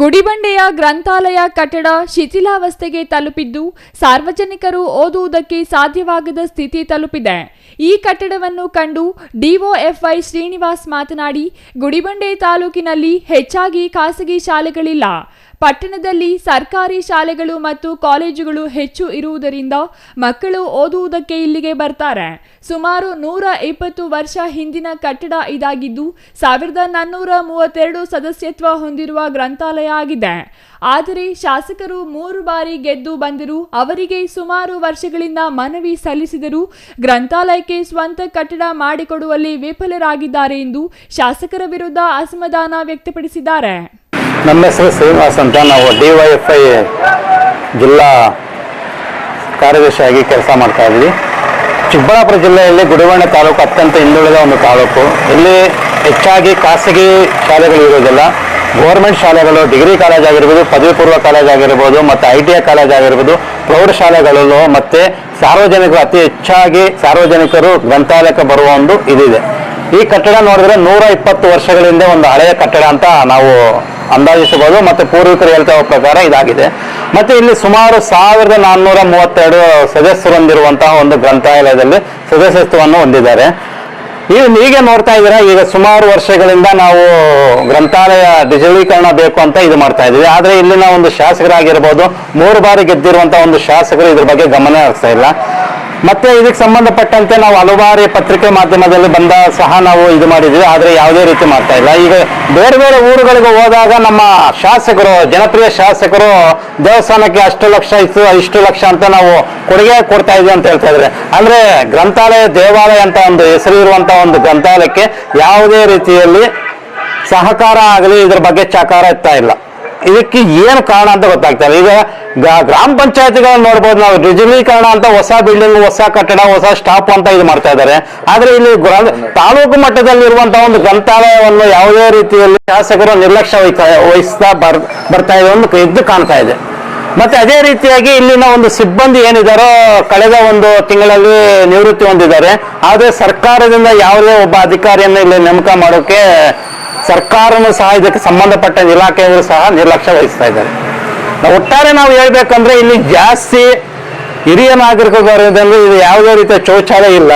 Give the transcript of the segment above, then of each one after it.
ಗುಡಿಬಂಡೆಯ ಗ್ರಂಥಾಲಯ ಕಟ್ಟಡ ಶಿಥಿಲಾವಸ್ಥೆಗೆ ತಲುಪಿದ್ದು ಸಾರ್ವಜನಿಕರು ಓದುವುದಕ್ಕೆ ಸಾಧ್ಯವಾಗದ ಸ್ಥಿತಿ ತಲುಪಿದೆ. ಈ ಕಟ್ಟಡವನ್ನು ಕಂಡು ಡಿಒಎಫ್ಐ ಶ್ರೀನಿವಾಸ್ ಮಾತನಾಡಿ, ಗುಡಿಬಂಡೆ ತಾಲೂಕಿನಲ್ಲಿ ಹೆಚ್ಚಾಗಿ ಖಾಸಗಿ ಶಾಲೆಗಳಿಲ್ಲ. ಪಟ್ಟಣದಲ್ಲಿ ಸರ್ಕಾರಿ ಶಾಲೆಗಳು ಮತ್ತು ಕಾಲೇಜುಗಳು ಹೆಚ್ಚು ಇರುವುದರಿಂದ ಮಕ್ಕಳು ಓದುವುದಕ್ಕೆ ಇಲ್ಲಿಗೆ ಬರ್ತಾರೆ. ಸುಮಾರು ನೂರ ಇಪ್ಪತ್ತು ವರ್ಷ ಹಿಂದಿನ ಕಟ್ಟಡ ಇದಾಗಿದ್ದು ಸಾವಿರದ ನಾನ್ನೂರ ಮೂವತ್ತೆರಡು ಸದಸ್ಯತ್ವ ಹೊಂದಿರುವ ಗ್ರಂಥಾಲಯ ಆಗಿದೆ. ಆದರೆ ಶಾಸಕರು ಮೂರು ಬಾರಿ ಗೆದ್ದು ಬಂದರು ಅವರಿಗೆ ಸುಮಾರು ವರ್ಷಗಳಿಂದ ಮನವಿ ಸಲ್ಲಿಸಿದರೂ ಗ್ರಂಥಾಲಯಕ್ಕೆ ಸ್ವಂತ ಕಟ್ಟಡ ಮಾಡಿಕೊಡುವಲ್ಲಿ ವಿಫಲರಾಗಿದ್ದಾರೆ ಎಂದು ಶಾಸಕರ ವಿರುದ್ಧ ಅಸಮಾಧಾನ ವ್ಯಕ್ತಪಡಿಸಿದ್ದಾರೆ. ನಮ್ಮ ಹೆಸರು ಶ್ರೀನಿವಾಸ್ ಅಂತ. ನಾವು ಡಿ ವೈ ಎಫ್ ಐ ಜಿಲ್ಲಾ ಕಾರ್ಯದರ್ಶಿಯಾಗಿ ಕೆಲಸ ಮಾಡ್ತಾ ಇದ್ವಿ ಚಿಕ್ಕಬಳ್ಳಾಪುರ ಜಿಲ್ಲೆಯಲ್ಲಿ ಗುಡಿಬಂಡೆ ತಾಲೂಕು ಅತ್ಯಂತ ಹಿಂದುಳಿದ ಒಂದು ತಾಲೂಕು. ಇಲ್ಲಿ ಹೆಚ್ಚಾಗಿ ಖಾಸಗಿ ಶಾಲೆಗಳು ಇರೋದಿಲ್ಲ ಗೌರ್ಮೆಂಟ್ ಶಾಲೆಗಳು, ಡಿಗ್ರಿ ಕಾಲೇಜ್ ಆಗಿರ್ಬೋದು, ಪದವಿ ಪೂರ್ವ ಕಾಲೇಜ್ ಆಗಿರ್ಬೋದು, ಮತ್ತು ಐ ಟಿ ಐ ಕಾಲೇಜ್ ಆಗಿರ್ಬೋದು, ಪ್ರೌಢಶಾಲೆಗಳಲ್ಲೂ ಮತ್ತು ಸಾರ್ವಜನಿಕರು ಅತಿ ಹೆಚ್ಚಾಗಿ ಸಾರ್ವಜನಿಕರು ಗ್ರಂಥಾಲಯಕ್ಕೆ ಬರುವ ಒಂದು ಇದಿದೆ. ಈ ಕಟ್ಟಡ ನೋಡಿದ್ರೆ ನೂರ ಇಪ್ಪತ್ತು ವರ್ಷಗಳಿಂದ ಒಂದು ಹಳೆಯ ಕಟ್ಟಡ ಅಂತ ನಾವು ಅಂದಾಜಿಸಬಹುದು ಮತ್ತು ಪೂರ್ವಿಕರು ಹೇಳ್ತಾ ಪ್ರಕಾರ ಇದಾಗಿದೆ. ಮತ್ತೆ ಇಲ್ಲಿ ಸುಮಾರು ಸಾವಿರದ ನಾನ್ನೂರ ಮೂವತ್ತೆರಡು ಸದಸ್ಯರು ಹೊಂದಿರುವಂತಹ ಒಂದು ಗ್ರಂಥಾಲಯದಲ್ಲಿ ಸದಸ್ಯತ್ವವನ್ನು ಹೊಂದಿದ್ದಾರೆ. ಈಗ ಹೀಗೆ ನೋಡ್ತಾ ಇದ್ದೀರಾ, ಈಗ ಸುಮಾರು ವರ್ಷಗಳಿಂದ ನಾವು ಗ್ರಂಥಾಲಯ ಡಿಜಿಟಲೀಕರಣ ಬೇಕು ಅಂತ ಇದು ಮಾಡ್ತಾ ಇದ್ದೀವಿ. ಆದರೆ ಇಲ್ಲಿನ ಒಂದು ಶಾಸಕರಾಗಿರ್ಬೋದು, ಮೂರು ಬಾರಿ ಗೆದ್ದಿರುವಂತಹ ಒಂದು ಶಾಸಕರು ಇದ್ರ ಬಗ್ಗೆ ಗಮನ ಹರಿಸ್ತಾ ಇಲ್ಲ. ಮತ್ತೆ ಇದಕ್ಕೆ ಸಂಬಂಧಪಟ್ಟಂತೆ ನಾವು ಹಲವಾರು ಪತ್ರಿಕೆ ಮಾಧ್ಯಮದಲ್ಲಿ ಬಂದ ಸಹ ನಾವು ಇದು ಮಾಡಿದ್ವಿ, ಆದರೆ ಯಾವುದೇ ರೀತಿ ಮಾಡ್ತಾ ಇಲ್ಲ. ಈಗ ಬೇರೆ ಬೇರೆ ಊರುಗಳಿಗೆ ಹೋದಾಗ ನಮ್ಮ ಶಾಸಕರು, ಜನಪ್ರಿಯ ಶಾಸಕರು, ದೇವಸ್ಥಾನಕ್ಕೆ ಅಷ್ಟು ಲಕ್ಷ ಇತ್ತು, ಇಷ್ಟು ಲಕ್ಷ ಅಂತ ನಾವು ಕೊಡುಗೆ ಕೊಡ್ತಾ ಇದ್ವಿ ಅಂತ ಹೇಳ್ತಾ ಇದ್ರೆ ಅಂದ್ರೆ ಗ್ರಂಥಾಲಯ, ದೇವಾಲಯ ಅಂತ ಒಂದು ಹೆಸರು ಇರುವಂತಹ ಒಂದು ಗ್ರಂಥಾಲಯಕ್ಕೆ ಯಾವುದೇ ರೀತಿಯಲ್ಲಿ ಸಹಕಾರ ಆಗಲಿ, ಇದ್ರ ಬಗ್ಗೆ ಚಕಾರ ಇಲ್ಲ. ಇದಕ್ಕೆ ಏನು ಕಾರಣ ಅಂತ ಗೊತ್ತಾಗ್ತಾರೆ. ಈಗ ಗ್ರಾಮ ಪಂಚಾಯತಿಗಳನ್ನ ನೋಡ್ಬೋದು ನಾವು. ಡಿಜಿಟಲೀಕರಣ ಅಂತ ಹೊಸ ಬಿಲ್ಡಿಂಗ್ ಹೊಸ ಕಟ್ಟಡ, ಹೊಸ ಸ್ಟಾಪ್ ಅಂತ ಇದು ಮಾಡ್ತಾ ಇದ್ದಾರೆ. ಆದ್ರೆ ಇಲ್ಲಿ ತಾಲೂಕು ತಾಲೂಕು ಮಟ್ಟದಲ್ಲಿರುವಂತಹ ಒಂದು ಗ್ರಂಥಾಲಯವನ್ನು ಯಾವುದೇ ರೀತಿಯಲ್ಲಿ ಶಾಸಕರು ನಿರ್ಲಕ್ಷ್ಯ ವಹಿಸ್ತಾ ವಹಿಸ್ತಾ ಬರ್, ಬರ್ತಾ ಇದೆ ಒಂದು ಎದ್ದು ಕಾಣ್ತಾ ಇದೆ. ಮತ್ತೆ ಅದೇ ರೀತಿಯಾಗಿ ಇಲ್ಲಿನ ಒಂದು ಸಿಬ್ಬಂದಿ ಏನಿದಾರೋ ಕಳೆದ ಒಂದು ತಿಂಗಳಲ್ಲಿ ನಿವೃತ್ತಿ ಹೊಂದಿದ್ದಾರೆ. ಆದರೆ ಸರ್ಕಾರದಿಂದ ಯಾವುದೇ ಒಬ್ಬ ಅಧಿಕಾರಿಯನ್ನು ಇಲ್ಲಿ ನೇಮಕ ಮಾಡೋಕೆ ಸರ್ಕಾರನು ಸಹ ಇದಕ್ಕೆ ಸಂಬಂಧಪಟ್ಟ ಇಲಾಖೆಯವರು ಸಹ ನಿರ್ಲಕ್ಷ್ಯ ವಹಿಸ್ತಾ ಇದ್ದಾರೆ. ಒಟ್ಟಾರೆ ನಾವು ಹೇಳ್ಬೇಕಂದ್ರೆ ಇಲ್ಲಿ ಜಾಸ್ತಿ ಹಿರಿಯ ನಾಗರಿಕರಲ್ಲಿ ಇದು ಯಾವುದೇ ರೀತಿಯ ಶೌಚಾಲಯ ಇಲ್ಲ.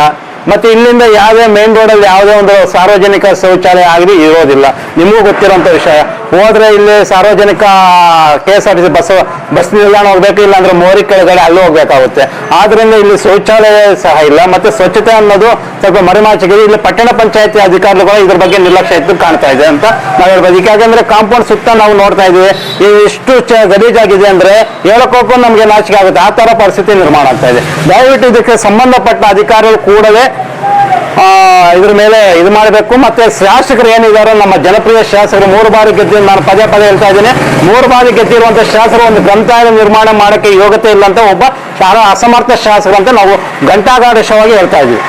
ಮತ್ತೆ ಇಲ್ಲಿಂದ ಯಾವುದೇ ಮೇನ್ ರೋಡಲ್ಲಿ ಯಾವುದೇ ಒಂದು ಸಾರ್ವಜನಿಕ ಶೌಚಾಲಯ ಆಗಲಿ ಇರೋದಿಲ್ಲ. ನಿಮಗೂ ಗೊತ್ತಿರೋಂಥ ವಿಷಯ. ಹೋದ್ರೆ ಇಲ್ಲಿ ಸಾರ್ವಜನಿಕ K S R T C bus bus ನಿಲ್ದಾಣ ಹೋಗ್ಬೇಕು ಇಲ್ಲ ಅಂದ್ರೆ ಮೋರಿ ಕೆಳಗಡೆ ಅಲ್ಲಿ ಹೋಗ್ಬೇಕಾಗುತ್ತೆ. ಆದ್ರಿಂದ ಇಲ್ಲಿ ಶೌಚಾಲಯ ಸಹ ಇಲ್ಲ. ಮತ್ತೆ ಸ್ವಚ್ಛತೆ ಅನ್ನೋದು ಸ್ವಲ್ಪ ಮರೆಮಾಚಿಗೆ ಇಲ್ಲಿ ಪಟ್ಟಣ ಪಂಚಾಯತಿ ಅಧಿಕಾರಿಗಳು ಇದ್ರ ಬಗ್ಗೆ ನಿರ್ಲಕ್ಷ್ಯ ಎದ್ದು ಕಾಣ್ತಾ ಇದೆ ಅಂತ ನಾವು ಹೇಳ್ಬೋದು. ಯಾಕಂದ್ರೆ ಕಾಂಪೌಂಡ್ ಸುತ್ತ ನಾವು ನೋಡ್ತಾ ಇದೀವಿ ಚ ಗಲೀಜಾಗಿದೆ ಅಂದ್ರೆ ಹೇಳಕೋಪ ನಮಗೆ ನಾಚಿಕೆ ಆಗುತ್ತೆ. ಆ ತರ ಪರಿಸ್ಥಿತಿ ನಿರ್ಮಾಣ ಆಗ್ತಾ ಇದೆ. ದಯವಿಟ್ಟು ಇದಕ್ಕೆ ಸಂಬಂಧಪಟ್ಟ ಅಧಿಕಾರಿಗಳು ಕೂಡಲೇ ಇದ್ರ ಮೇಲೆ ಇದು ಮಾಡಬೇಕು. ಮತ್ತೆ ಶಾಸಕರು ಏನಿದ್ದಾರೆ ನಮ್ಮ ಜನಪ್ರಿಯ ಶಾಸಕರು ಮೂರು ಬಾರಿ ಗೆದ್ದು ನಾನು ಪದೇ ಪದೇ ಹೇಳ್ತಾ ಇದ್ದೀನಿ. ಮೂರು ಬಾರಿ ಗೆದ್ದಿರುವಂತ ಶಾಸಕರು ಒಂದು ಗ್ರಂಥಾಲಯ ನಿರ್ಮಾಣ ಮಾಡಕ್ಕೆ ಯೋಗ್ಯತೆ ಇಲ್ಲ ಅಂತ ಒಬ್ಬ ಅಸಮರ್ಥ ಶಾಸಕರು ಅಂತ ನಾವು ಘಂಟಾಘಾತಶವಾಗಿ ಹೇಳ್ತಾ ಇದ್ದೀವಿ.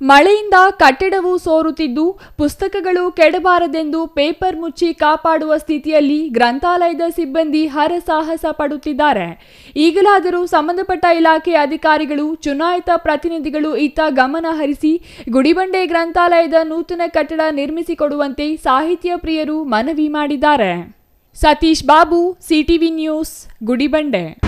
ಮಳೆಯಿಂದ ಕಟ್ಟಡವು ಸೋರುತ್ತಿದ್ದು, ಪುಸ್ತಕಗಳು ಕೆಡಬಾರದೆಂದು ಪೇಪರ್ ಮುಚ್ಚಿ ಕಾಪಾಡುವ ಸ್ಥಿತಿಯಲ್ಲಿ ಗ್ರಂಥಾಲಯದ ಸಿಬ್ಬಂದಿ ಹರಸಾಹಸ ಪಡುತ್ತಿದ್ದಾರೆ. ಈಗಲಾದರೂ ಸಂಬಂಧಪಟ್ಟ ಇಲಾಖೆ ಅಧಿಕಾರಿಗಳು, ಚುನಾಯಿತ ಪ್ರತಿನಿಧಿಗಳು ಇತ್ತ ಗಮನ ಹರಿಸಿ ಗುಡಿಬಂಡೆ ಗ್ರಂಥಾಲಯದ ನೂತನ ಕಟ್ಟಡ ನಿರ್ಮಿಸಿಕೊಡುವಂತೆ ಸಾಹಿತ್ಯ ಪ್ರಿಯರು ಮನವಿ ಮಾಡಿದ್ದಾರೆ. Satish Babu, CTV news, Gudibande.